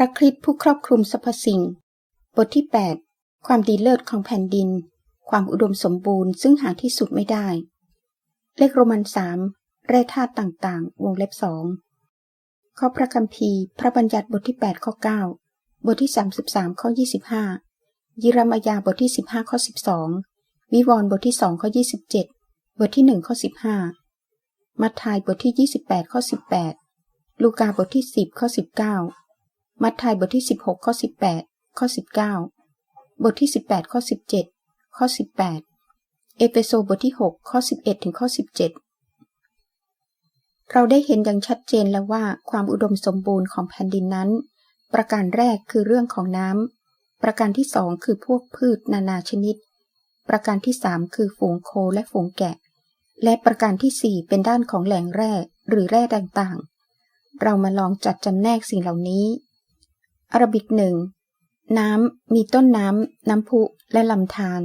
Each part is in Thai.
ระคริสต์ผู้ครอบคลุมสรรพสิ่ง บทที่ 8 ความดีเลิศของแผ่นดิน ความอุดมสมบูรณ์ซึ่งหาที่สุดไม่ได้ เลขโรมันสามแร่ธาตุต่างๆ วงเล็บสองข้อพระคัมภีร์ พระบัญญัติบทที่ 8 ข้อ 9 บทที่ 33 ข้อ 25 ยิรมายาบทที่ 15 ข้อ 12 วิวรณ์บทที่ 2 ข้อ 27 บทที่ 1 ข้อ 15 มัทธิยบทที่ 28 ข้อ 18 ลูกาบทที่ 10 ข้อ19 มัทธิยบทที่ 16 ข้อ 18 ข้อ 19 บทที่ 18 ข้อ 17 ข้อ 18 เอเฟโซบทที่ 6 ข้อ 11 ถึงข้อ 17 เราได้เห็นอย่างชัดเจนแล้วว่าความอุดมสมบูรณ์ของแผ่นดินนั้น ประการแรกคือเรื่องของน้ำ ประการที่สองคือพวกพืชนานาชนิด ประการที่สามคือฝูงโคและฝูงแกะ และประการที่สี่เป็นด้านของแหล่งแร่หรือแร่ต่างๆ เรามาลองจัดจำแนกสิ่งเหล่านี้ อาราบิกหนึ่งน้ำ มีต้นน้ำ น้ำพุ และลำธาร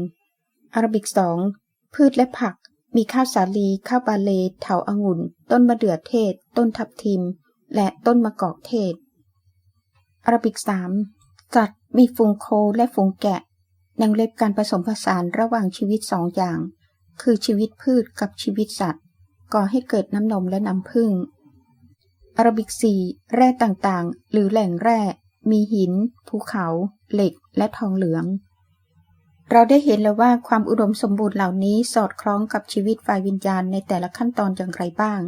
อาราบิกสองพืชและผัก มีข้าวสาลี ข้าวบาเลเถาอางุ่น ต้นมะเดื่อเทศ ต้นทับทิม และต้นมะกอกเทศอาราบิกสามสัตว์มีฝูงโคและฝูงแกะยังเล็บการผสมผสานระหว่างชีวิตสองอย่าง คือชีวิตพืชกับชีวิตสัตว์ ก่อให้เกิดน้ำนมและน้ำผึ้งอาราบิกสี่แร่ต่างๆ หรือแหล่งแร่ มีหิน ภูเขา เหล็ก และทองเหลือง เราได้เห็นแล้วว่าความอุดมสมบูรณ์เหล่านี้สอดคล้องกับชีวิตฝ่ายวิญญาณในแต่ละขั้นตอนอย่างไรบ้าง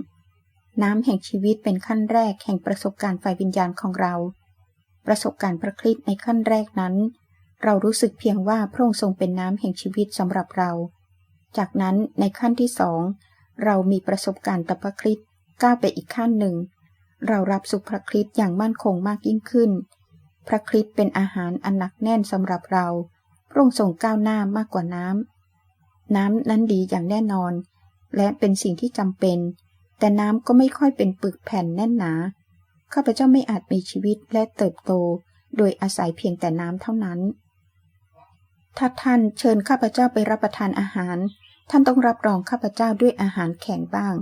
น้ำแห่งชีวิตเป็นขั้นแรกแห่งประสบการณ์ฝ่ายวิญญาณของเรา ประสบการณ์พระคริตในขั้นแรกนั้น เรารู้สึกเพียงว่าพระองค์ทรงเป็นน้ำแห่งชีวิตสำหรับเรา จากนั้นในขั้นที่สองเรามีประสบการณ์ต่อพระคริสต์ก้าวไปอีกขั้นหนึ่ง เรารับสุขพระคริสต์อย่างมั่นคงมากยิ่งขึ้น พระคริสต์เป็นอาหารอันหนักแน่นสำหรับเรา พระองค์ทรงก้าวหน้ามากกว่าน้ำ น้ำนั้นดีอย่างแน่นอน และเป็นสิ่งที่จำเป็น แต่น้ำก็ไม่ค่อยเป็นปึกแผ่นแน่นหนา ข้าพเจ้าไม่อาจมีชีวิตและเติบโต โดยอาศัยเพียงแต่น้ำเท่านั้น ถ้าท่านเชิญข้าพเจ้าไปรับประทานอาหาร ท่านต้องรับรองข้าพเจ้าด้วยอาหารแข็งบ้าง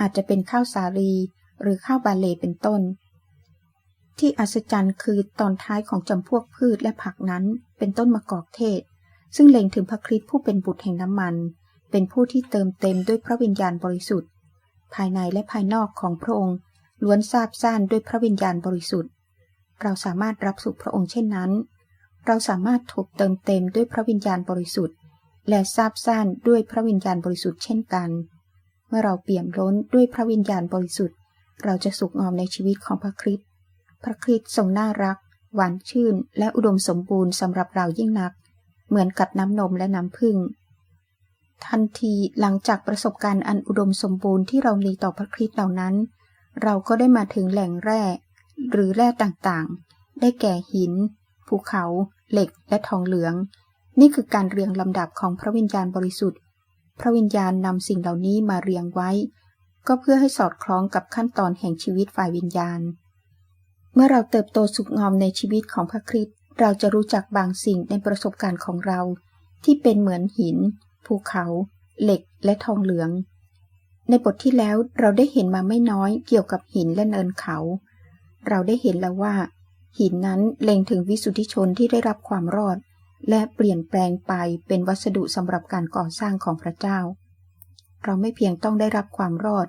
อาจจะเป็นข้าวสาลีหรือข้าวบาเลเป็นต้น ที่อัศจรรย์คือตอนท้ายของจำพวกพืชและผักนั้นเป็นต้นมะกอกเทศ ซึ่งเล็งถึงพระคริสต์ผู้เป็นบุตรแห่งน้ำมัน เป็นผู้ที่เติมเต็มด้วยพระวิญญาณบริสุทธิ์ ภายในและภายนอกของพระองค์ ล้วนซาบซ่านด้วยพระวิญญาณบริสุทธิ์ เราสามารถรับสุขพระองค์เช่นนั้น เราสามารถถูกเติมเต็มด้วยพระวิญญาณบริสุทธิ์ และซาบซ่านด้วยพระวิญญาณบริสุทธิ์เช่นกัน เมื่อเราเปี่ยมล้นด้วยพระวิญญาณบริสุทธิ์ เราจะสุขงอมในชีวิตของพระคริสต์ พระคริสต์ทรงน่ารัก หวานชื่น และอุดมสมบูรณ์สำหรับเรายิ่งนัก เหมือนกับน้ำนมและน้ำผึ้งทันทีหลังจากประสบการณ์อันอุดมสมบูรณ์ที่เรามีต่อพระคริสต์เหล่านั้น เราก็ได้มาถึงแหล่งแร่ หรือแร่ต่างๆ ได้แก่หิน ภูเขา เหล็ก และทองเหลือง นี่คือการเรียงลำดับของพระวิญญาณบริสุทธิ์ พระวิญญาณนำสิ่งเหล่านี้มาเรียงไว้ ก็เพื่อให้สอดคล้องกับขั้นตอนแห่งชีวิตฝ่ายวิญญาณ เมื่อเราเติบโตสุขงอมในชีวิตของพระคริสต์เราจะรู้จักบางสิ่งในประสบการณ์ของเรา ที่เป็นเหมือนหิน ภูเขา เหล็กและทองเหลือง ในบทที่แล้วเราได้เห็นมาไม่น้อยเกี่ยวกับหินและเนินเขา เราได้เห็นแล้วว่า หินนั้นเล็งถึงวิสุทธิชนที่ได้รับความรอด และเปลี่ยนแปลงไปเป็นวัสดุสำหรับการก่อสร้างของพระเจ้า เราไม่เพียงต้องได้รับความรอด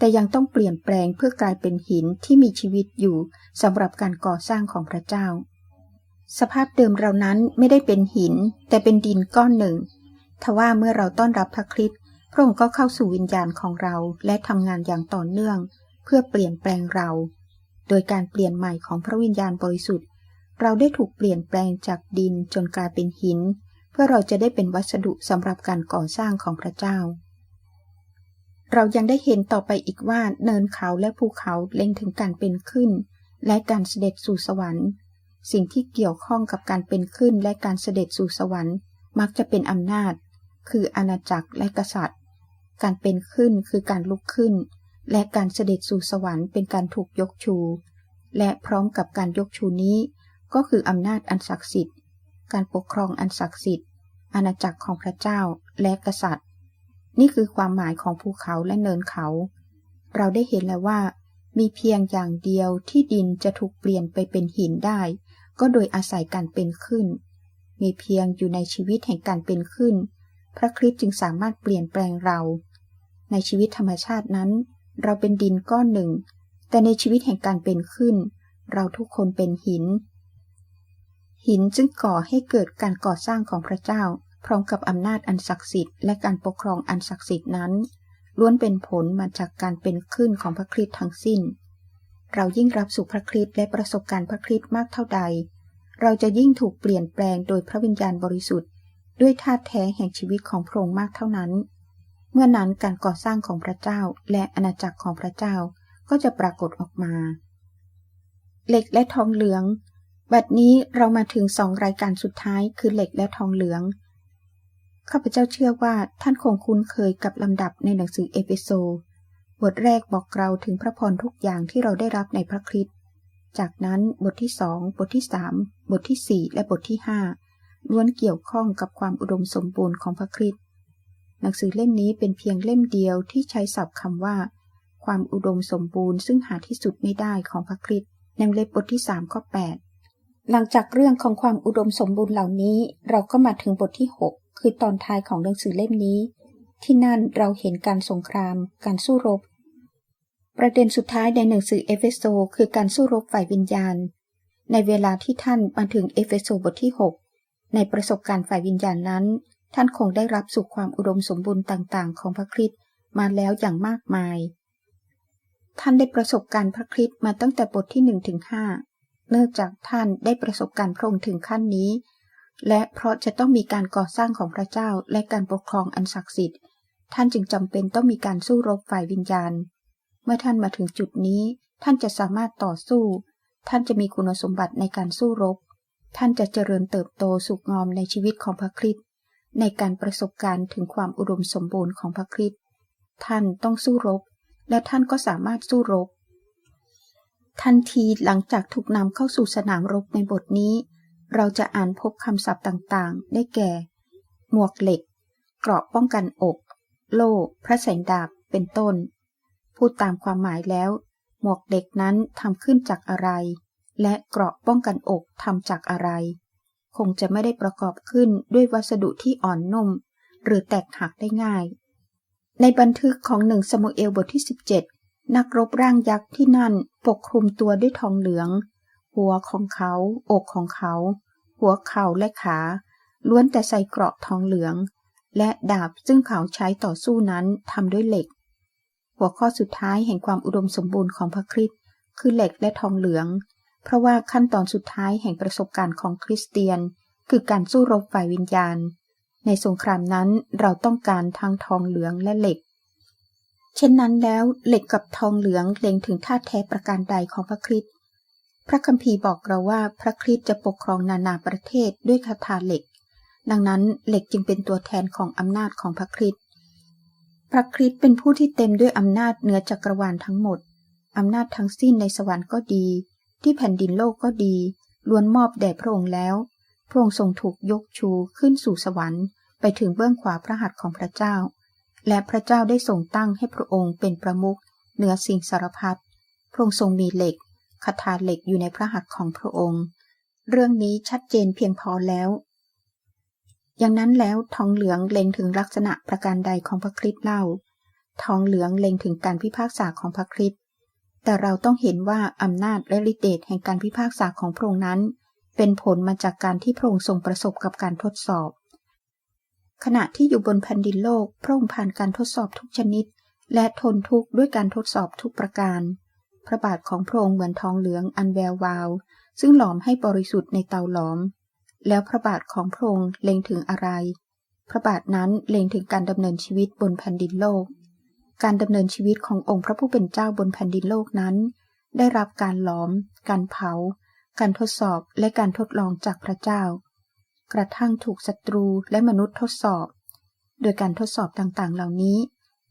แต่ยังต้องเปลี่ยนแปลงเพื่อกลายเป็นหินที่มีชีวิตอยู่สำหรับการก่อสร้างของพระเจ้า สภาพเดิมเรานั้นไม่ได้เป็นหิน แต่เป็นดินก้อนหนึ่งทว่าเมื่อเราต้อนรับพระคริสต์พระองค์ก็เข้าสู่วิญญาณของเราและทำงานอย่างต่อเนื่อง เพื่อเปลี่ยนแปลงเรา โดยการเปลี่ยนใหม่ของพระวิญญาณบริสุทธิ์ เราได้ถูกเปลี่ยนแปลงจากดินจนกลายเป็นหิน เพื่อเราจะได้เป็นวัสดุสำหรับการก่อสร้างของพระเจ้า เรายังได้เห็นต่อไปอีกว่าเนินเขาและภูเขาเล็งถึงการเป็นขึ้น และการเสด็จสู่สวรรค์ สิ่งที่เกี่ยวข้องกับการเป็นขึ้นและการเสด็จสู่สวรรค์ มักจะเป็นอำนาจ คืออาณาจักรและกษัตริย์ การเป็นขึ้นคือการลุกขึ้น และการเสด็จสู่สวรรค์เป็นการถูกยกชู และพร้อมกับการยกชูนี้ ก็คืออำนาจอันศักดิ์สิทธิ์ การปกครองอันศักดิ์สิทธิ์ อาณาจักรของพระเจ้าและกษัตริย์ นี่คือความหมายของภูเขาและเนินเขา เราได้เห็นแล้วว่า มีเพียงอย่างเดียวที่ดินจะถูกเปลี่ยนไปเป็นหินได้ ก็โดยอาศัยการเป็นขึ้น มีเพียงอยู่ในชีวิตแห่งการเป็นขึ้น พระคริสต์จึงสามารถเปลี่ยนแปลงเรา ในชีวิตธรรมชาตินั้น เราเป็นดินก้อนหนึ่ง แต่ในชีวิตแห่งการเป็นขึ้น เราทุกคนเป็นหิน หินจึงก่อให้เกิดการก่อสร้างของพระเจ้า พร้อมกับอำนาจอันศักดิ์สิทธิ์และการปกครองอันศักดิ์สิทธิ์นั้นล้วนเป็นผลมาจากการเป็นขึ้นของพระคริสต์ทั้งสิ้น เรายิ่งรับสู่พระคริสต์และประสบการณ์พระคริสต์มากเท่าใด เราจะยิ่งถูกเปลี่ยนแปลงโดยพระวิญญาณบริสุทธิ์ ด้วยธาตุแท้แห่งชีวิตของพระองค์มากเท่านั้น เมื่อนั้นการก่อสร้างของพระเจ้าและอาณาจักรของพระเจ้าก็จะปรากฏออกมา เหล็กและทองเหลือง บัดนี้เรามาถึงสองรายการสุดท้ายคือเหล็กและทองเหลือง ข้าพเจ้าเชื่อว่าท่านคงคุ้นเคยกับลำดับในหนังสือเอเฟโซ บทแรกบอกเราถึงพระพรทุกอย่างที่เราได้รับในพระคริสต์ จากนั้นบทที่สอง บทที่สามบทที่สี่และบทที่ห้าล้วนเกี่ยวข้องกับความอุดมสมบูรณ์ของพระคริสต์หนังสือเล่มนี้เป็นเพียงเล่มเดียวที่ใช้ศัพท์คำว่า ความอุดมสมบูรณ์ซึ่งหาที่สุดไม่ได้ของพระคริสต์ในเล็บบทที่สามข้อแปดหลังจากเรื่องของความอุดมสมบูรณ์เหล่านี้ เราก็มาถึงบทที่หก คือตอนท้ายของหนังสือเล่มนี้ ที่นั่นเราเห็นการสงคราม การสู้รบ ประเด็นสุดท้ายในหนังสือเอเฟโซคือการสู้รบฝ่ายวิญญาณ ในเวลาที่ท่านมาถึงเอเฟโซบทที่ 6 ในประสบการณ์ฝ่ายวิญญาณนั้น ท่านคงได้รับสุขความอุดมสมบูรณ์ต่างๆ ของพระคริสต์มาแล้วอย่างมากมาย ท่านได้ประสบการณ์พระคริสต์มาตั้งแต่บทที่1ถึง5เนื่องจากท่านได้ประสบการณ์พระองค์ถึงขั้นนี้ และเพราะจะต้องมีการก่อสร้างของพระเจ้าและการปกครองอันศักดิ์สิทธิ์ ท่านจึงจำเป็นต้องมีการสู้รบฝ่ายวิญญาณ เมื่อท่านมาถึงจุดนี้ ท่านจะสามารถต่อสู้ ท่านจะมีคุณสมบัติในการสู้รบ ท่านจะเจริญเติบโตสุขงอมในชีวิตของพระคริสต์ในการประสบการณ์ถึงความอุดมสมบูรณ์ของพระคริสต์ท่านต้องสู้รบ และท่านก็สามารถสู้รบ ทันทีหลังจากถูกนำเข้าสู่สนามรบในบทนี้ เราจะอ่านพบคำศัพท์ต่างๆ ได้แก่ หมวกเหล็ก เกราะป้องกันอก โล่ พระแสงดาบ เป็นต้น พูดตามความหมายแล้ว หมวกเหล็กนั้นทำขึ้นจากอะไร และเกราะป้องกันอกทำจากอะไร คงจะไม่ได้ประกอบขึ้นด้วยวัสดุที่อ่อนนุ่ม หรือแตกหักได้ง่าย ในบันทึกของหนึ่งสมุเอลบทที่ 17 นักรบร่างยักษ์ที่นั่นปกคลุมตัวด้วยทองเหลือง หัวของเขา อกของเขา หัวเข่าและขา ล้วนแต่ใส่เกราะทองเหลือง และดาบซึ่งเขาใช้ต่อสู้นั้นทำด้วยเหล็ก หัวข้อสุดท้ายแห่งความอุดมสมบูรณ์ของพระคริสต์คือเหล็กและทองเหลือง เพราะว่าขั้นตอนสุดท้ายแห่งประสบการณ์ของคริสเตียน คือการสู้รบฝ่ายวิญญาณ ในสงครามนั้นเราต้องการทั้งทองเหลืองและเหล็กเช่นนั้นแล้วเหล็กกับทองเหลืองเล็งถึงท่าแท้ประการใดของพระคริสต์ พระคัมภีร์บอกเราว่าพระคริสต์จะปกครองนานาประเทศด้วยคาถาเหล็ก ดังนั้นเหล็กจึงเป็นตัวแทนของอำนาจของพระคริสต์พระคริสต์เป็นผู้ที่เต็มด้วยอำนาจเหนือจักรวาลทั้งหมดอำนาจทั้งสิ้นในสวรรค์ก็ดี ที่แผ่นดินโลกก็ดี ล้วนมอบแด่พระองค์แล้ว พระองค์ทรงถูกยกชูขึ้นสู่สวรรค์ไปถึงเบื้องขวาพระหัตถ์ของพระเจ้า และพระเจ้าได้ทรงตั้งให้พระองค์เป็นประมุขเหนือสิ่งสารพัด พระองค์ทรงมีเหล็ก คาถาเหล็กอยู่ในพระหัตถ์ของพระองค์ เรื่องนี้ชัดเจนเพียงพอแล้ว อย่างนั้นแล้วทองเหลืองเล็งถึงลักษณะประการใดของพระคริสต์เล่า ทองเหลืองเล็งถึงการพิพากษาของพระคริสต์แต่เราต้องเห็นว่าอำนาจและฤทธิเดชแห่งการพิพากษาของพระองค์นั้น เป็นผลมาจากการที่พระองค์ทรงประสบกับการทดสอบ ขณะที่อยู่บนแผ่นดินโลกพระองค์ผ่านการทดสอบทุกชนิด และทนทุกข์ด้วยการทดสอบทุกประการ พระบาทของพระองค์เหมือนทองเหลืองอันแวววาว ซึ่งหลอมให้บริสุทธิ์ในเตาหลอม แล้วพระบาทของพระองค์เล็งถึงอะไร พระบาทนั้นเล็งถึงการดำเนินชีวิตบนแผ่นดินโลก การดำเนินชีวิตขององค์พระผู้เป็นเจ้าบนแผ่นดินโลกนั้น ได้รับการหลอม การเผา การทดสอบและการทดลองจากพระเจ้า กระทั่งถูกศัตรูและมนุษย์ทดสอบ โดยการทดสอบต่างๆ เหล่านี้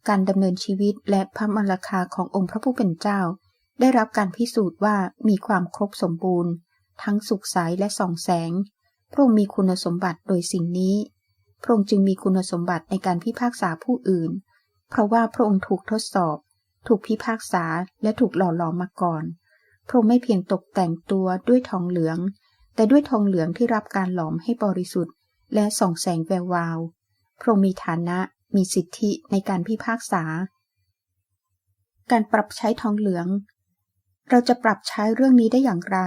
การดำเนินชีวิตและพระมรคาขององค์พระผู้เป็นเจ้า ได้รับการพิสูจน์ว่ามีความครบสมบูรณ์ ทั้งสุขใสและส่องแสง พระองค์มีคุณสมบัติโดยสิ่งนี้ พระองค์จึงมีคุณสมบัติในการพิพากษาผู้อื่น เพราะว่าพระองค์ถูกทดสอบ ถูกพิพากษาและถูกหล่อหลอมมาก่อน พระองค์ไม่เพียงตกแต่งตัวด้วยทองเหลือง แต่ด้วยทองเหลืองที่รับการหลอมให้บริสุทธิ์ และส่องแสงแวววาวพระองค์มีฐานะมีสิทธิในการพิพากษา การปรับใช้ทองเหลือง เราจะปรับใช้เรื่องนี้ได้อย่างไร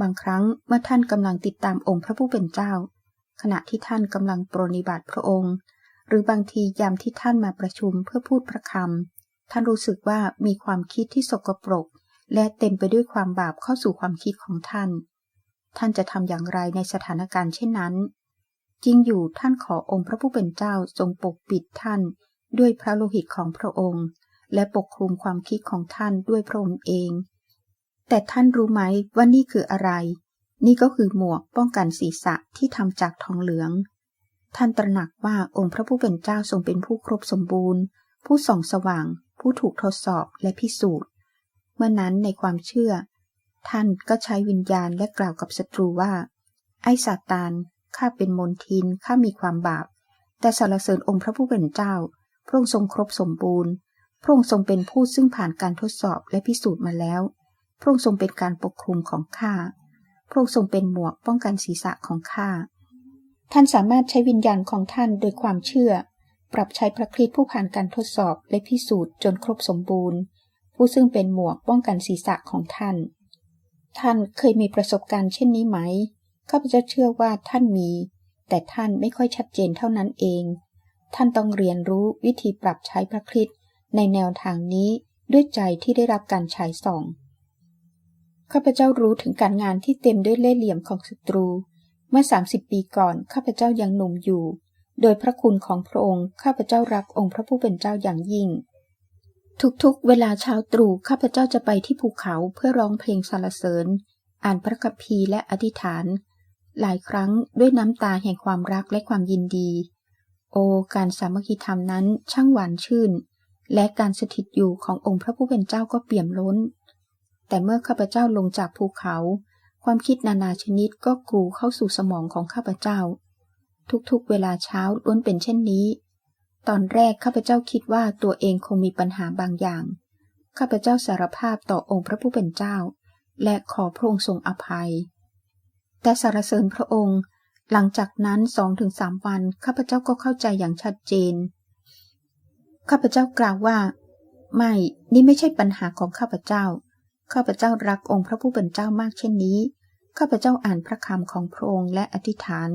บางครั้งเมื่อท่านกำลังติดตามองค์พระผู้เป็นเจ้า ขณะที่ท่านกำลังปรนิบัติพระองค์ หรือบางทียามที่ท่านมาประชุมเพื่อพูดพระคำท่านรู้สึกว่ามีความคิดที่สกปรก และเต็มไปด้วยความบาปเข้าสู่ความคิดของท่าน ท่านจะทำอย่างไรในสถานการณ์เช่นนั้น จริงอยู่ท่านขอองค์พระผู้เป็นเจ้าทรงปกปิดท่านด้วยพระโลหิตของพระองค์ และปกคลุมความคิดของท่านด้วยพระองค์เอง แต่ท่านรู้ไหมว่านี่คืออะไร นี่ก็คือหมวกป้องกันศีรษะที่ทำจากทองเหลือง ท่านตระหนักว่าองค์พระผู้เป็นเจ้าทรงเป็นผู้ครบสมบูรณ์ ผู้ส่องสว่าง ผู้ถูกทดสอบและพิสูจน์ เมื่อนั้นในความเชื่อ ท่านก็ใช้วิญญาณและกล่าวกับศัตรูว่า ไอ้ซาตานข้าเป็นมนทินข้ามีความบาป แต่สรรเสริญองค์พระผู้เป็นเจ้า พระองค์ทรงครบสมบูรณ์ พระองค์ทรงเป็นผู้ซึ่งผ่านการทดสอบและพิสูจน์มาแล้ว พระองค์ทรงเป็นการปกคลุมของข้า พระองค์ทรงเป็นหมวกป้องกันศีรษะของข้า ท่านสามารถใช้วิญญาณของท่านโดยความเชื่อ ปรับใช้พระคริสต์ผู้ผ่านการทดสอบและพิสูจน์จนครบสมบูรณ์ ผู้ซึ่งเป็นหมวกป้องกันศีรษะของท่าน ท่านเคยมีประสบการณ์เช่นนี้ไหม ข้าพเจ้าเชื่อว่าท่านมี แต่ท่านไม่ค่อยชัดเจนเท่านั้นเอง ท่านต้องเรียนรู้วิธีปรับใช้พระคริสต์ในแนวทางนี้ด้วยใจที่ได้รับการฉายส่อง ข้าพเจ้ารู้ถึงการงานที่เต็มด้วยเล่ห์เหลี่ยมของศัตรู เมื่อ 30 ปีก่อน ข้าพเจ้ายังหนุ่มอยู่ โดยพระคุณของพระองค์ ข้าพเจ้ารักองค์พระผู้เป็นเจ้าอย่างยิ่ง ทุกๆ เวลาเช้าตรู่ ข้าพเจ้าจะไปที่ภูเขาเพื่อร้องเพลงสรรเสริญ อ่านพระคัมภีร์และอธิษฐาน หลายครั้งด้วยน้ำตาแห่งความรักและความยินดี โอ การสามัคคีธรรมนั้นช่างหวานชื่น และการสถิตอยู่ขององค์พระผู้เป็นเจ้าก็เปี่ยมล้น แต่เมื่อข้าพเจ้าลงจากภูเขา ความคิดนานาชนิดก็กรูเข้าสู่สมองของข้าพเจ้า ทุกๆ เวลาเช้าล้วนเป็นเช่นนี้ ตอนแรกข้าพเจ้าคิดว่าตัวเองคงมีปัญหาบางอย่าง ข้าพเจ้าสารภาพต่อองค์พระผู้เป็นเจ้า และขอพระองค์ทรงอภัย แต่สารเสริญพระองค์ หลังจากนั้นสองถึงสามวันข้าพเจ้าก็เข้าใจอย่างชัดเจน ข้าพเจ้ากล่าวว่า ไม่ นี่ไม่ใช่ปัญหาของข้าพเจ้า ข้าพเจ้ารักองค์พระผู้เป็นเจ้ามากเช่นนี้ ข้าพเจ้าอ่านพระคำของพระองค์และอธิษฐาน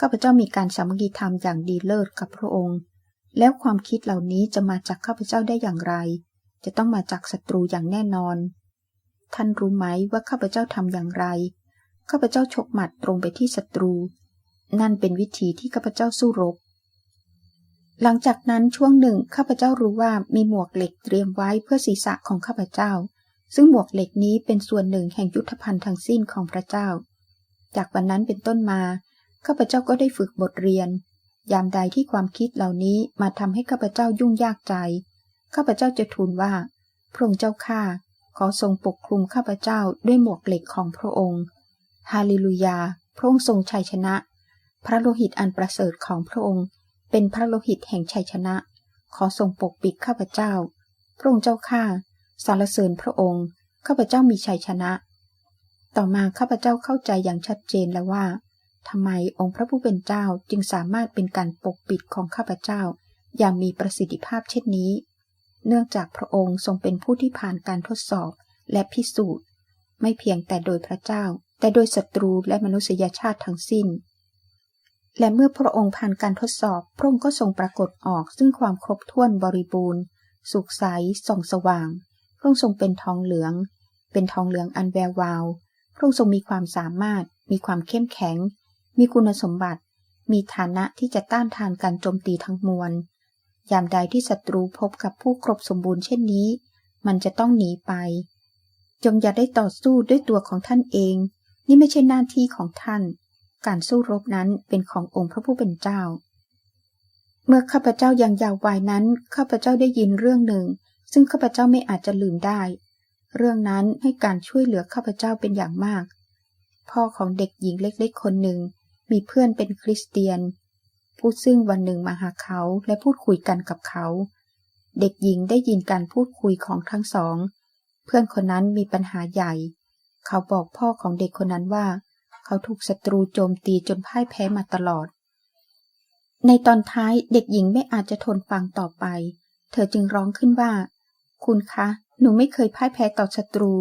ข้าพเจ้ามีการสามัคคีธรรมอย่างดีเลิศกับพระองค์ แล้วความคิดเหล่านี้จะมาจากข้าพเจ้าได้อย่างไร จะต้องมาจากศัตรูอย่างแน่นอน ท่านรู้ไหมว่าข้าพเจ้าทำอย่างไร ข้าพเจ้าฉกหมัดตรงไปที่ศัตรู นั่นเป็นวิธีที่ข้าพเจ้าสู้รบหลังจากนั้นช่วงหนึ่งข้าพเจ้ารู้ว่ามีหมวกเหล็กเตรียมไว้เพื่อศีรษะของข้าพเจ้า ซึ่งหมวกเหล็กนี้เป็นส่วนหนึ่งแห่งยุทธภัณฑ์ทั้งสิ้นของพระเจ้า จากวันนั้นเป็นต้นมาข้าพเจ้าก็ได้ฝึกบทเรียน ยามใดที่ความคิดเหล่านี้มาทำให้ข้าพเจ้ายุ่งยากใจ ข้าพเจ้าจะทูลว่า พระองค์เจ้าข้าขอทรงปกคลุมข้าพเจ้าด้วยหมวกเหล็กของพระองค์ ฮาเลลูยา พระองค์ทรงชัยชนะ พระโลหิตอันประเสริฐของพระองค์ เป็นพระโลหิตแห่งชัยชนะ ขอทรงปกปิดข้าพเจ้า พระองค์เจ้าข้า สรรเสริญพระองค์ ข้าพเจ้ามีชัยชนะ ต่อมาข้าพเจ้าเข้าใจอย่างชัดเจนแล้วว่าทำไมองค์พระผู้เป็นเจ้าจึงสามารถเป็นการปกปิดของข้าพเจ้า อย่างมีประสิทธิภาพเช่นนี้ เนื่องจากพระองค์ทรงเป็นผู้ที่ผ่านการทดสอบและพิสูจน์ ไม่เพียงแต่โดยพระเจ้า แต่โดยศัตรูและมนุษยชาติทั้งสิ้น และเมื่อพระองค์ผ่านการทดสอบ พระองค์ก็ทรงปรากฏออกซึ่งความครบถ้วนบริบูรณ์ สุขใสส่องสว่าง ระองค์ทรงเป็นทองเหลือง เป็นทองเหลืองอันแวววาว พระองค์ทรงมีความสามารถ มีความเข้มแข็ง มีคุณสมบัติ มีฐานะที่จะต้านทานการโจมตีทั้งมวล ยามใดที่ศัตรูพบกับผู้ครบสมบูรณ์เช่นนี้ มันจะต้องหนีไป จงอย่าได้ต่อสู้ด้วยตัวของท่านเอง นี่ไม่ใช่หน้าที่ของท่าน การสู้รบนั้นเป็นขององค์พระผู้เป็นเจ้า เมื่อข้าพเจ้ายังยาววัยนั้น ข้าพเจ้าได้ยินเรื่องหนึ่ง ซึ่งข้าพเจ้าไม่อาจจะลืมได้ เรื่องนั้นให้การช่วยเหลือข้าพเจ้าเป็นอย่างมาก พ่อของเด็กหญิงเล็กๆ คนหนึ่ง มีเพื่อนเป็นคริสเตียน ผู้ซึ่งวันหนึ่งมาหาเขาและพูดคุยกันกับเขา เด็กหญิงได้ยินการพูดคุยของทั้งสอง เพื่อนคนนั้นมีปัญหาใหญ่ เขาบอกพ่อของเด็กคนนั้นว่า เขาถูกศัตรูโจมตีจนพ่ายแพ้มาตลอดในตอนท้ายเด็กหญิงไม่อาจจะทนฟังต่อไป เธอจึงร้องขึ้นว่า คุณคะ หนูไม่เคยพ่ายแพ้ต่อศัตรู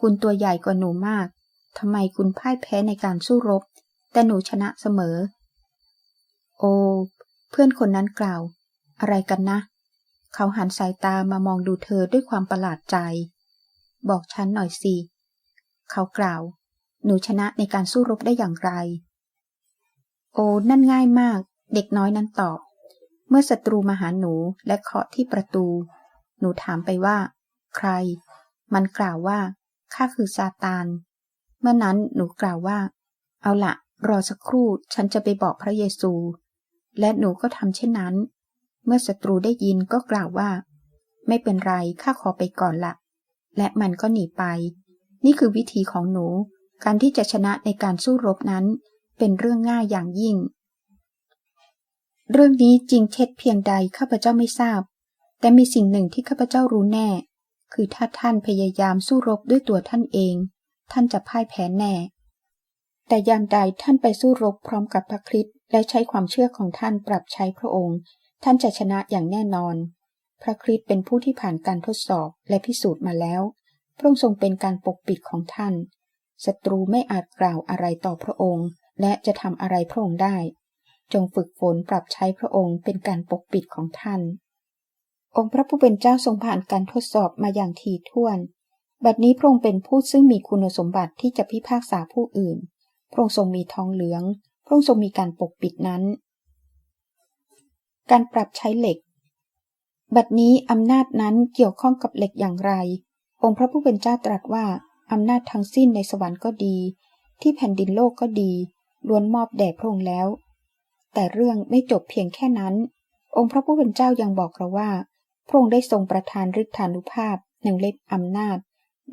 คุณตัวใหญ่กว่าหนูมาก ทำไมคุณพ่ายแพ้ในการสู้รบ แต่หนูชนะเสมอ โอ้ เพื่อนคนนั้นกล่าว อะไรกันนะ เขาหันสายตามามองดูเธอด้วยความประหลาดใจ บอกฉันหน่อยสิ เขากล่าว หนูชนะในการสู้รบได้อย่างไร โอ้ นั่นง่ายมาก เด็กน้อยนั้นตอบ เมื่อศัตรูมาหาหนูและเคาะที่ประตู หนูถามไปว่า ใคร มันกล่าวว่า ข้าคือซาตาน เมื่อนั้นหนูกล่าวว่า เอาละรอสักครู่ฉันจะไปบอกพระเยซู และหนูก็ทำเช่นนั้น เมื่อศัตรูได้ยินก็กล่าวว่า ไม่เป็นไรข้าขอไปก่อนละและมันก็หนีไป นี่คือวิธีของหนู การที่จะชนะในการสู้รบนั้น เป็นเรื่องง่ายอย่างยิ่ง เรื่องนี้จริงเท็จเพียงใดข้าพเจ้าไม่ทราบ แต่มีสิ่งหนึ่งที่ข้าพเจ้ารู้แน่ คือถ้าท่านพยายามสู้รบด้วยตัวท่านเอง ท่านจะพ่ายแพ้แน่ แต่ยามใดท่านไปสู้รบพร้อมกับพระคริสต์และใช้ความเชื่อของท่านปรับใช้พระองค์ ท่านจะชนะอย่างแน่นอน พระคริสต์เป็นผู้ที่ผ่านการทดสอบและพิสูจน์มาแล้ว พระองค์ทรงเป็นการปกปิดของท่านศัตรูไม่อาจกล่าวอะไรต่อพระองค์ และจะทำอะไรพระองค์ได้ จงฝึกฝนปรับใช้พระองค์เป็นการปกปิดของท่าน องค์พระผู้เป็นเจ้าทรงผ่านการทดสอบมาอย่างถี่ถ้วน บัดนี้พระองค์เป็นผู้ซึ่งมีคุณสมบัติที่จะพิพากษาผู้อื่น พระองค์ทรงมีทองเหลือง พระองค์ทรงมีการปกปิดนั้น การปรับใช้เหล็ก บัดนี้อำนาจนั้นเกี่ยวข้องกับเหล็กอย่างไร องค์พระผู้เป็นเจ้าตรัสว่าอำนาจทั้งสิ้นในสวรรค์ก็ดี ที่แผ่นดินโลกก็ดี ล้วนมอบแด่พระองค์แล้ว แต่เรื่องไม่จบเพียงแค่นั้น องค์พระผู้เป็นเจ้ายังบอกเราว่า พระองค์ได้ทรงประทานฤทธานุภาพหนึ่งเล็บอำนาจ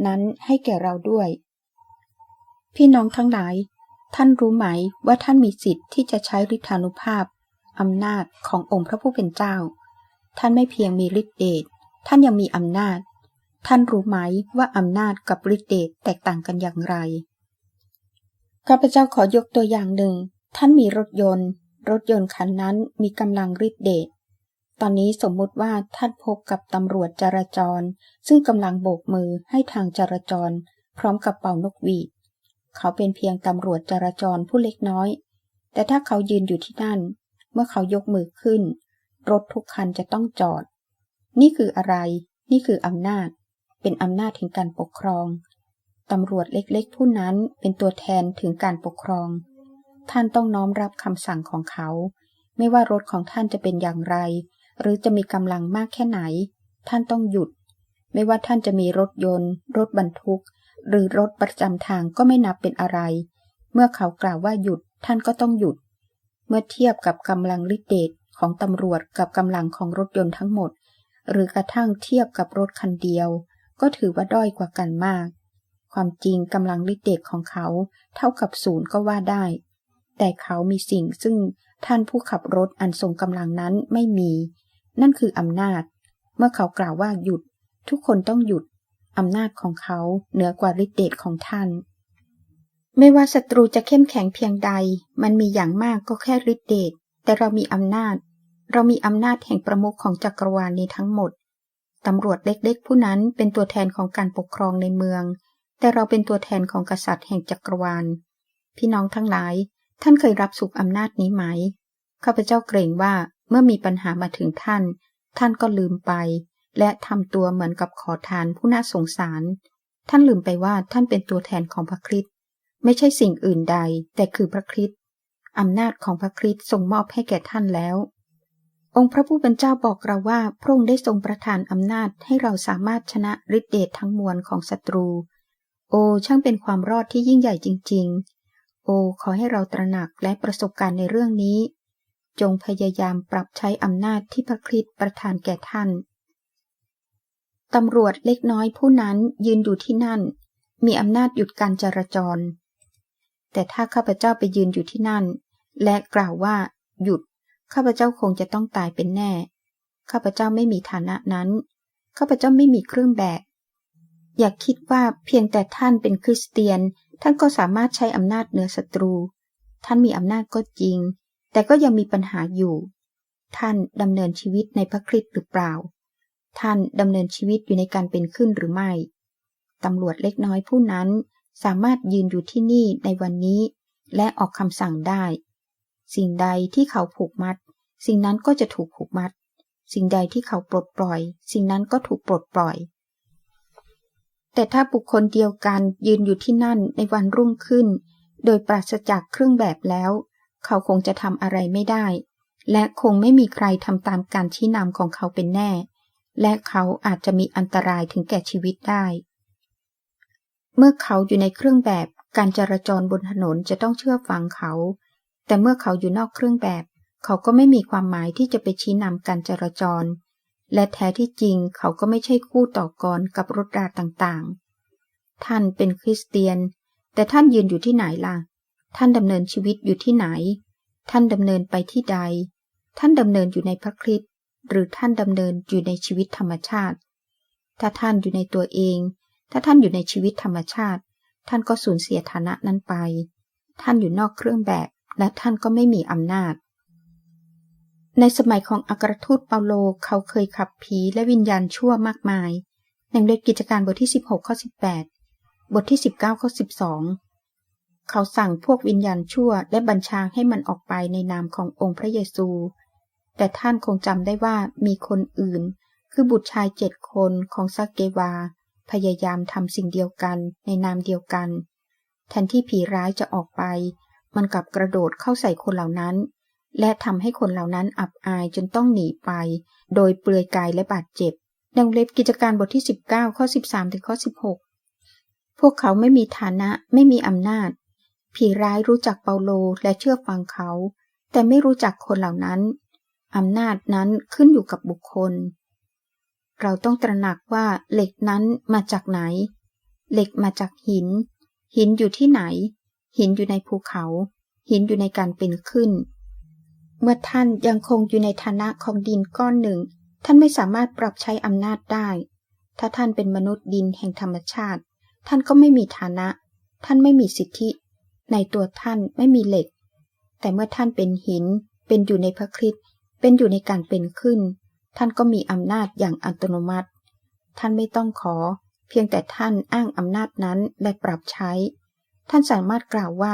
นั้นให้แก่เราด้วย พี่น้องทั้งหลาย ท่านรู้ไหมว่าท่านมีสิทธิ์ที่จะใช้ฤทธานุภาพอำนาจขององค์พระผู้เป็นเจ้า ท่านไม่เพียงมีฤทธิเดชท่านยังมีอำนาจ ท่านรู้ไหมว่าอำนาจกับฤทธิเดชแตกต่างกันอย่างไรข้าพเจ้าขอยกตัวอย่างหนึ่ง ท่านมีรถยนต์ รถยนต์คันนั้นมีกำลังฤทธิเดช ตอนนี้สมมุติว่าท่านพบกับตำรวจจราจร ซึ่งกำลังโบกมือให้ทางจราจร พร้อมกับเป่านกหวีด เขาเป็นเพียงตำรวจจราจรผู้เล็กน้อย แต่ถ้าเขายืนอยู่ที่นั่น เมื่อเขายกมือขึ้น รถทุกคันจะต้องจอด นี่คืออะไร นี่คืออำนาจ เป็นอำนาจถึงการปกครองตำรวจเล็กๆ ผู้นั้นเป็นตัวแทนถึงการปกครอง ท่านต้องน้อมรับคำสั่งของเขา ไม่ว่ารถของท่านจะเป็นอย่างไร หรือจะมีกำลังมากแค่ไหน ท่านต้องหยุด ไม่ว่าท่านจะมีรถยนต์ รถบรรทุก หรือรถประจำทางก็ไม่นับเป็นอะไร เมื่อเขากล่าวว่าหยุด ท่านก็ต้องหยุด เมื่อเทียบกับกำลังฤทธิเดชของตำรวจกับกำลังของรถยนต์ทั้งหมด หรือกระทั่งเทียบกับรถคันเดียว ก็ถือว่าด้อยกว่ากันมาก ความจริงกำลังฤทธิเดชของเขา เท่ากับศูนย์ก็ว่าได้ แต่เขามีสิ่งซึ่งท่านผู้ขับรถอันทรงกำลังนั้นไม่มี นั่นคืออำนาจ เมื่อเขากล่าวว่าหยุด ทุกคนต้องหยุด อำนาจของเขาเหนือกว่าฤทธิเดชของท่าน ไม่ว่าศัตรูจะเข้มแข็งเพียงใด มันมีอย่างมากก็แค่ฤทธิเดช แต่เรามีอำนาจ เรามีอำนาจแห่งประมุขของจักรวาลนี้ทั้งหมด ตำรวจเล็กๆ ผู้นั้นเป็นตัวแทนของการปกครองในเมือง แต่เราเป็นตัวแทนของกษัตริย์แห่งจักรวาล พี่น้องทั้งหลาย ท่านเคยรับสุขอำนาจนี้ไหมข้าพเจ้าเกรงว่า เมื่อมีปัญหามาถึงท่าน ท่านก็ลืมไป และทำตัวเหมือนกับขอทานผู้น่าสงสาร ท่านลืมไปว่าท่านเป็นตัวแทนของพระคริสต์ไม่ใช่สิ่งอื่นใด แต่คือพระคริสต์อำนาจของพระคริสต์ทรงมอบให้แก่ท่านแล้ว องค์พระผู้เป็นเจ้าบอกเราว่าพระองค์ได้ทรงประทานอำนาจให้เราสามารถชนะฤทธิเดชทั้งมวลของศัตรู โอ ช่างเป็นความรอดที่ยิ่งใหญ่จริง ๆ โอ ขอให้เราตระหนักและประสบการณ์ในเรื่องนี้ จงพยายามปรับใช้อำนาจที่พระคริสต์ประทานแก่ท่าน ตำรวจเล็กน้อยผู้นั้นยืนอยู่ที่นั่น มีอำนาจหยุดการจราจร แต่ถ้าข้าพเจ้าไปยืนอยู่ที่นั่น และกล่าวว่า หยุด ข้าพเจ้าคงจะต้องตายเป็นแน่ ข้าพเจ้าไม่มีฐานะนั้น ข้าพเจ้าไม่มีเครื่องแบบอย่าคิดว่าเพียงแต่ท่านเป็นคริสเตียน ท่านก็สามารถใช้อำนาจเหนือศัตรู ท่านมีอำนาจก็จริง แต่ก็ยังมีปัญหาอยู่ ท่านดำเนินชีวิตในพระคริสต์หรือเปล่า ท่านดำเนินชีวิตอยู่ในการเป็นขึ้นหรือไม่ตำรวจเล็กน้อยผู้นั้นสามารถยืนอยู่ที่นี่ในวันนี้ และออกคำสั่งได้ สิ่งใดที่เขาผูกมัด สิ่งนั้นก็จะถูกผูกมัด สิ่งใดที่เขาปลดปล่อย สิ่งนั้นก็ถูกปลดปล่อย แต่ถ้าบุคคลเดียวกันยืนอยู่ที่นั่นในวันรุ่งขึ้น โดยปราศจากเครื่องแบบแล้ว เขาคงจะทำอะไรไม่ได้ และคงไม่มีใครทำตามการชี้นำของเขาเป็นแน่ และเขาอาจจะมีอันตรายถึงแก่ชีวิตได้ เมื่อเขาอยู่ในเครื่องแบบการจราจรบนถนนจะต้องเชื่อฟังเขา แต่เมื่อเขาอยู่นอกเครื่องแบบ เขาก็ไม่มีความหมายที่จะไปชี้นำการจราจร และแท้ที่จริงเขาก็ไม่ใช่คู่ต่อกรกับรถราต่างๆ ท่านเป็นคริสเตียน แต่ท่านยืนอยู่ที่ไหนล่ะ ท่านดำเนินชีวิตอยู่ที่ไหน ท่านดำเนินไปที่ใด ท่านดำเนินอยู่ในพระคริสต์หรือท่านดำเนินอยู่ในชีวิตธรรมชาติ ถ้าท่านอยู่ในตัวเอง ถ้าท่านอยู่ในชีวิตธรรมชาติ ท่านก็สูญเสียฐานะนั้นไป ท่านอยู่นอกเครื่องแบบ และท่านก็ไม่มีอำนาจ ในสมัยของอัครทูตเปาโลเขาเคยขับผีและวิญญาณชั่วมากมายในเล่มกิจการบทที่ 16ข้อ18 บทที่ 19ข้อ12 เขาสั่งพวกวิญญาณชั่วและบัญชาให้มันออกไปในนามขององค์พระเยซู แต่ท่านคงจำได้ว่ามีคนอื่น คือบุตรชายเจ็ดคนของซักเกวา พยายามทำสิ่งเดียวกันในนามเดียวกัน แทนที่ผีร้ายจะออกไป มันกลับกระโดดเข้าใส่คนเหล่านั้น และทำให้คนเหล่านั้นอับอายจนต้องหนีไป โดยเปลือยกายและบาดเจ็บดังเล็บกิจการบทที่ 19 ข้อ 13 ถึงข้อ 16 พวกเขาไม่มีฐานะไม่มีอำนาจ ผีร้ายรู้จักเปาโลและเชื่อฟังเขา แต่ไม่รู้จักคนเหล่านั้น อำนาจนั้นขึ้นอยู่กับบุคคล เราต้องตระหนักว่าเหล็กนั้นมาจากไหน เหล็กมาจากหิน หินอยู่ที่ไหน หินอยู่ในภูเขา หินอยู่ในการเป็นขึ้น เมื่อท่านยังคงอยู่ในฐานะของดินก้อนหนึ่ง ท่านไม่สามารถปรับใช้อำนาจได้ ถ้าท่านเป็นมนุษย์ดินแห่งธรรมชาติ ท่านก็ไม่มีฐานะ ท่านไม่มีสิทธิ ในตัวท่านไม่มีเหล็ก แต่เมื่อท่านเป็นหิน เป็นอยู่ในพระคริสต์เป็นอยู่ในการเป็นขึ้น ท่านก็มีอำนาจอย่างอัตโนมัติ ท่านไม่ต้องขอ เพียงแต่ท่านอ้างอำนาจนั้นและปรับใช้ ท่านสามารถกล่าวว่า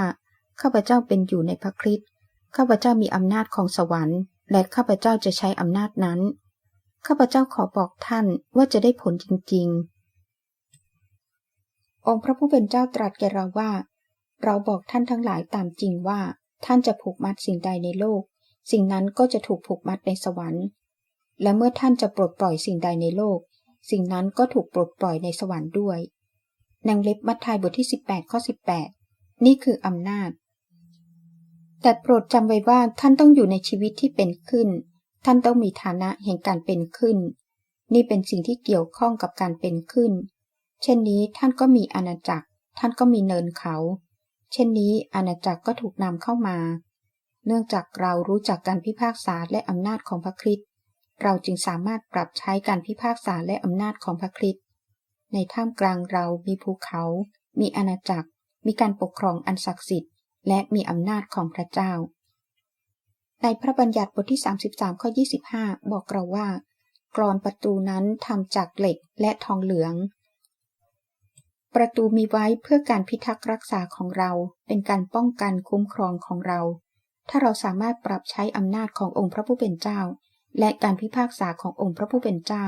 ข้าพเจ้าเป็นอยู่ในพระคริสต์ข้าพเจ้ามีอำนาจของสวรรค์ และข้าพเจ้าจะใช้อำนาจนั้น ข้าพเจ้าขอบอกท่านว่าจะได้ผลจริง ๆ องค์พระผู้เป็นเจ้าตรัสแก่เราว่า เราบอกท่านทั้งหลายตามจริงว่า ท่านจะผูกมัดสิ่งใดในโลก สิ่งนั้นก็จะถูกผูกมัดในสวรรค์ และเมื่อท่านจะปลดปล่อยสิ่งใดในโลก สิ่งนั้นก็ถูกปลดปล่อยในสวรรค์ด้วยนางเล็บมัทธิยบทที่ 18ข้อ18 นี่คืออำนาจ แต่โปรดจำไว้ว่าท่านต้องอยู่ในชีวิตที่เป็นขึ้น ท่านต้องมีฐานะแห่งการเป็นขึ้น นี่เป็นสิ่งที่เกี่ยวข้องกับการเป็นขึ้น เช่นนี้ท่านก็มีอาณาจักร ท่านก็มีเนินเขา เช่นนี้อาณาจักรก็ถูกนำเข้ามา เนื่องจากเรารู้จักการพิพากษาและอำนาจของพระคริสต์เราจึงสามารถปรับใช้การพิพากษาและอำนาจของพระคริสต์ในท่ามกลางเรามีภูเขา มีอาณาจักร มีการปกครองอันศักดิ์สิทธิ์ และมีอำนาจของพระเจ้า ในพระบัญญัติบทที่ 33 ข้อ 25 บอกเราว่า กรอนประตูนั้นทำจากเหล็กและทองเหลือง ประตูมีไว้เพื่อการพิทักษ์รักษาของเรา เป็นการป้องกันคุ้มครองของเรา ถ้าเราสามารถปรับใช้อำนาจขององค์พระผู้เป็นเจ้า และการพิพากษาขององค์พระผู้เป็นเจ้า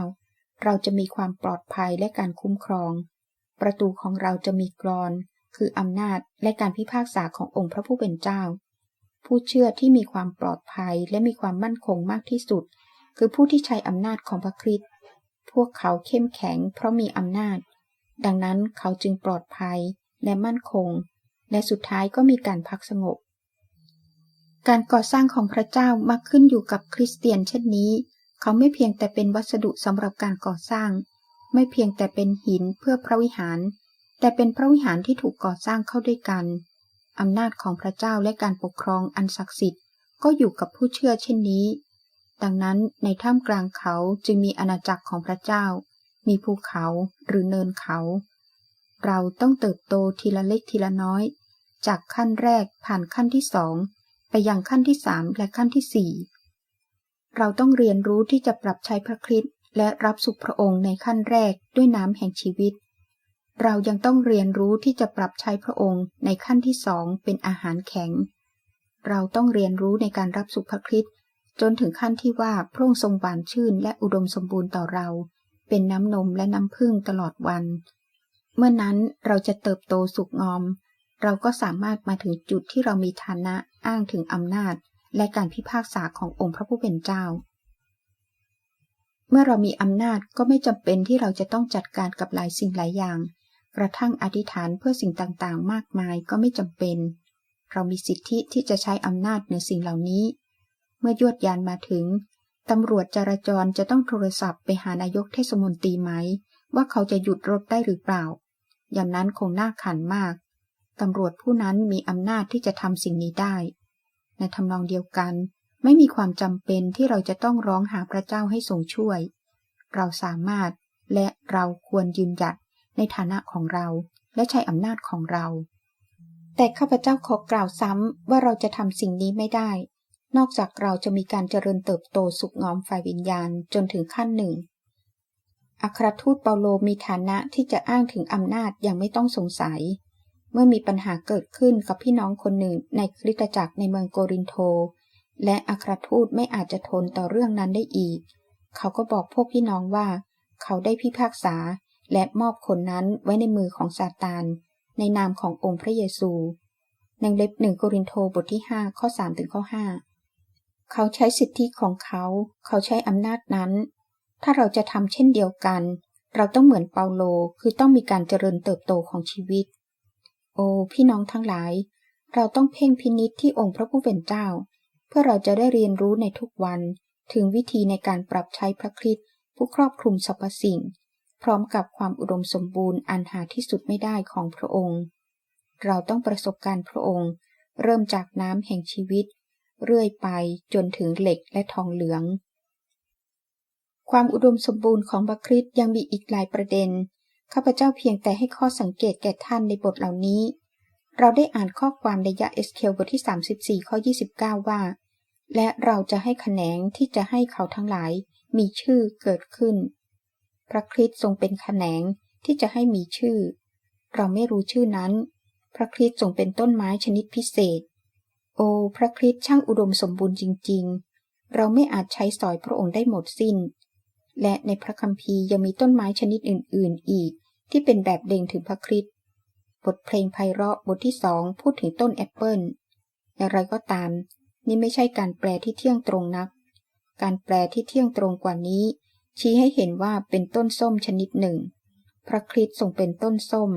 เราจะมีความปลอดภัยและการคุ้มครอง ประตูของเราจะมีกรอน คืออำนาจและการพิพากษาขององค์พระผู้เป็นเจ้า ผู้เชื่อที่มีความปลอดภัยและมีความมั่นคงมากที่สุด คือผู้ที่ใช้อำนาจของพระคริสต์พวกเขาเข้มแข็งเพราะมีอำนาจ ดังนั้นเขาจึงปลอดภัยและมั่นคง และสุดท้ายก็มีการพักสงบ การก่อสร้างของพระเจ้ามักขึ้นอยู่กับคริสเตียนเช่นนี้ เขาไม่เพียงแต่เป็นวัสดุสำหรับการก่อสร้าง ไม่เพียงแต่เป็นหินเพื่อพระวิหาร แต่เป็นพระวิหารที่ถูกก่อสร้างเข้าด้วยกันอำนาจของพระเจ้าและการปกครองอันศักดิ์สิทธิ์ก็อยู่กับผู้เชื่อเช่นนี้ ดังนั้นในท่ามกลางเขาจึงมีอาณาจักรของพระเจ้า มีภูเขาหรือเนินเขา เราต้องเติบโตทีละเล็กทีละน้อย จากขั้นแรกผ่านขั้นที่สองไปยังขั้นที่สามและขั้นที่สี่เราต้องเรียนรู้ที่จะปรับใช้พระคริสต์และรับสุขพระองค์ในขั้นแรกด้วยน้ำแห่งชีวิต เรายังต้องเรียนรู้ที่จะปรับใช้พระองค์ในขั้นที่สองเป็นอาหารแข็ง เราต้องเรียนรู้ในการรับสุขพระคริสต์จนถึงขั้นที่ว่าพระองค์ทรงหวานชื่นและอุดมสมบูรณ์ต่อเรา เป็นน้ำนมและน้ำพึ่งตลอดวัน เมื่อนั้นเราจะเติบโตสุขงอม เราก็สามารถมาถึงจุดที่เรามีฐานะอ้างถึงอำนาจ และการพิพากษาขององค์พระผู้เป็นเจ้า เมื่อเรามีอำนาจก็ไม่จำเป็นที่เราจะต้องจัดการกับหลายสิ่งหลายอย่าง กระทั่งอธิษฐานเพื่อสิ่งต่างๆ มากมายก็ไม่จำเป็น เรามีสิทธิที่จะใช้อำนาจเหนือสิ่งเหล่านี้ เมื่อยวดยานมาถึง ตำรวจจราจรจะต้องโทรศัพท์ไปหานายกเทศมนตรีไหม ว่าเขาจะหยุดรถได้หรือเปล่า อย่างนั้นคงน่าขันมาก ตำรวจผู้นั้นมีอำนาจที่จะทำสิ่งนี้ได้ ในทำนองเดียวกัน ไม่มีความจำเป็นที่เราจะต้องร้องหาพระเจ้าให้ทรงช่วย เราสามารถและเราควรยืนหยัดในฐานะของเราและใช้อำนาจของเรา แต่ข้าพเจ้าขอกล่าวซ้ำว่าเราจะทำสิ่งนี้ไม่ได้ นอกจากเราจะมีการเจริญเติบโตสุขงอมฝ่ายวิญญาณจนถึงขั้นหนึ่ง อัครทูตเปาโลมีฐานะที่จะอ้างถึงอำนาจอย่างไม่ต้องสงสัย เมื่อมีปัญหาเกิดขึ้นกับพี่น้องคนหนึ่งในคริสตจักรในเมืองโกรินโตและอัครทูตไม่อาจจะทนต่อเรื่องนั้นได้อีก เขาก็บอกพวกพี่น้องว่า เขาได้พิพากษาและมอบคนนั้นไว้ในมือของซาตานในนามขององค์พระเยซูในเล็บหนึ่งโกรินโตบทที่ห้าข้อสามถึงข้อห้า เขาใช้สิทธิของเขา เขาใช้อำนาจนั้น ถ้าเราจะทำเช่นเดียวกัน เราต้องเหมือนเปาโลคือต้องมีการเจริญเติบโตของชีวิต โอ้พี่น้องทั้งหลาย เราต้องเพ่งพินิษที่องค์พระผู้เป็นเจ้า เพื่อเราจะได้เรียนรู้ในทุกวันถึงวิธีในการปรับใช้พระคริสต์ผู้ครอบคลุมสรรพสิ่ง พร้อมกับความอุดมสมบูรณ์อันหาที่สุดไม่ได้ของพระองค์ เราต้องประสบการณ์พระองค์ เริ่มจากน้ำแห่งชีวิต เรื่อยไปจนถึงเหล็กและทองเหลือง ความอุดมสมบูรณ์ของพระคริสยังมีอีกหลายประเด็น ข้าพเจ้าเพียงแต่ให้ข้อสังเกตแก่ท่านในบทเหล่านี้ เราได้อ่านข้อความในยะเอสเคลบทที่ 34 ข้อ 29 ว่า และเราจะให้แขนงที่จะให้เขาทั้งหลายมีชื่อเกิดขึ้น พระคริสต์ทรงเป็นแขนงที่จะให้มีชื่อ เราไม่รู้ชื่อนั้น พระคริสต์ทรงเป็นต้นไม้ชนิดพิเศษ โอ้พระคริสต์ช่างอุดมสมบูรณ์จริง ๆ เราไม่อาจใช้สอยพระองค์ได้หมดสิ้น และในพระคัมภีร์ยังมีต้นไม้ชนิดอื่น ๆ อีก ที่เป็นแบบเด่งถึงพระคริสต์บทเพลงไพเราะบทที่สองพูดถึงต้นแอปเปิลอย่างไรก็ตาม นี่ไม่ใช่การแปลที่เที่ยงตรงนัก การแปลที่เที่ยงตรงกว่านี้ ชี้ให้เห็นว่าเป็นต้นส้มชนิดหนึ่ง พระคริสต์ทรงเป็นต้นส้ม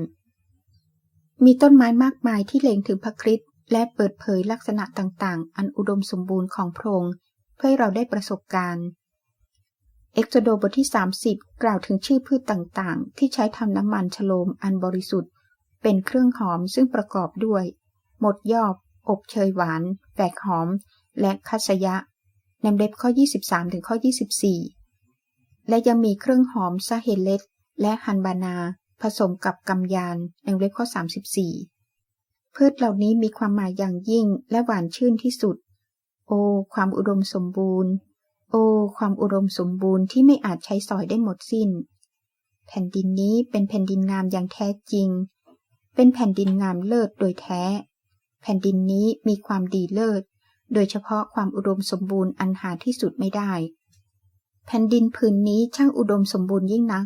มีต้นไม้มากมายที่เล็งถึงพระคริสต์ และเปิดเผยลักษณะต่างๆ อันอุดมสมบูรณ์ของพระองค์เพื่อให้เราได้ประสบการณ์ เอ็กโซโดบทที่ 30 กล่าวถึงชื่อพืชต่างๆ ที่ใช้ทำน้ำมันฉโลมอันบริสุทธิ์ เป็นเครื่องหอมซึ่งประกอบด้วย หมดยอบ อบเชยหวาน แฝกหอม และคัสยะในเล็บข้อ 23 ถึงข้อ 24 และยังมีเครื่องหอมซาเฮเลตและฮันบานา ผสมกับกำยานในเล็บข้อ 34 พืชเหล่านี้มีความหมายอย่างยิ่งและหวานชื่นที่สุด โอ้ความอุดมสมบูรณ์ โอ้ความอุดมสมบูรณ์ที่ไม่อาจใช้สอยได้หมดสิ้น แผ่นดินนี้เป็นแผ่นดินงามอย่างแท้จริง เป็นแผ่นดินงามเลิศโดยแท้ แผ่นดินนี้มีความดีเลิศ โดยเฉพาะความอุดมสมบูรณ์อันหาที่สุดไม่ได้ แผ่นดินผืนนี้ช่างอุดมสมบูรณ์ยิ่งนัก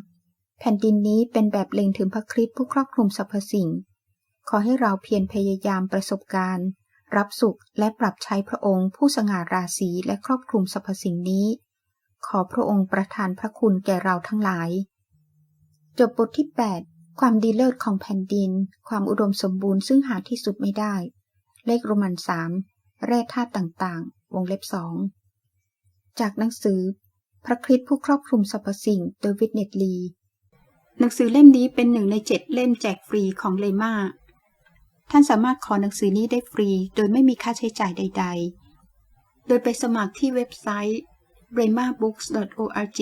แผ่นดินนี้เป็นแบบเล็งถึงพระคริสต์ผู้ครอบคลุมสรรพสิ่ง ขอให้เราเพียรพยายามประสบการณ์ รับสุขและปรับใช้พระองค์ ผู้สง่าราศีและครอบคลุมสรรพสิ่งนี้ ขอพระองค์ประทานพระคุณแก่เราทั้งหลาย จบบทที่ 8 ความดีเลิศของแผ่นดิน ความอุดมสมบูรณ์ซึ่งหาที่สุดไม่ได้ เลขโรมันสามแร่ธาตุต่างๆ วงเล็บสองจากหนังสือ พระคริสต์ผู้ครอบคลุมสรรพสิ่งโดวิทเนตลีหนังสือเล่มนี้เป็นหนึ่งในเจ็ดเล่มแจกฟรีของเลมา ท่านสามารถขอหนังสือนี้ได้ฟรี โดยไม่มีค่าใช้จ่ายใด ๆ โดยไปสมัครที่เว็บไซต์ remabooks.org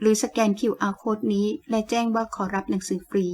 หรือสแกน QR Code นี้ และแจ้งว่าขอรับหนังสือฟรี